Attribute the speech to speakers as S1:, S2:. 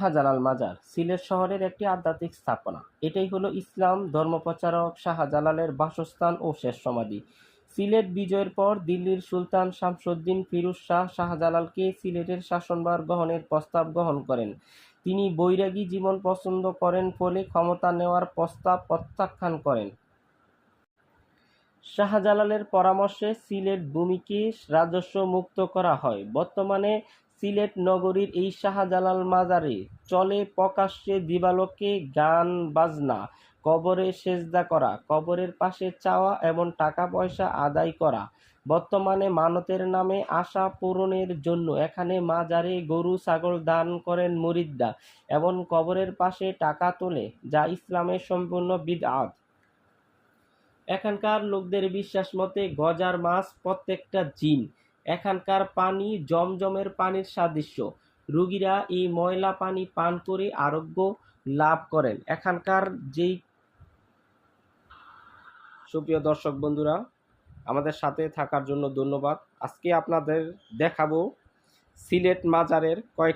S1: শাহজালাল মাজার, সিলেট শহরের একটি আধ্যাত্মিক স্থাপনা। এটাই হলো ইসলাম, ধর্মপ্রচারক শাহজালালের বাসস্থান ও শেষ সমাধি। সিলেট বিজয়ের পর দিল্লির সুলতান শামসুদ্দিন ফিরুজ শাহ শাহজালালকে সিলেটের শাসনভার গ্রহণের প্রস্তাব গ্রহণ করেন। তিনি বৈরাগী জীবন পছন্দ করেন ফলে ক্ষমতা নেওয়ার প্রস্তাব প্রত্যাখ্যান করেন। শাহজালালের পরামর্শে সিলেট ভূমিকে রাজস্ব মুক্ত করা হয়। বর্তমানে সিলেট নগরীর এই শাহজালাল মাজারে চলে প্রকাশ্যে দিবালোকে গান, বাজনা, কবরে সেজদা করা, কবরের পাশে চাওয়া এবং টাকা পয়সা আদায় করা। বর্তমানে মানতের নামে আশা পূরণের জন্য এখানে মাজারে গরু, ছাগল দান করেন মুরিদরা এবং কবরের পাশে টাকা তোলে, যা ইসলামের সম্পূর্ণ বিদআত। এখানকার লোকদের বিশ্বাস মতে গজার মাছ প্রত্যেকটা জিন। এখানকার পানি জমজমের পানির সাদৃশ্য। রুগীরা এই ময়লা পানি পান করে আরোগ্য লাভ করেন। এখানকার যেই সুপ্রিয় দর্শক বন্ধুরা, আমাদের সাথে থাকার জন্য ধন্যবাদ। আজকে আপনাদের দেখাবো সিলেট মাজারের কয়েক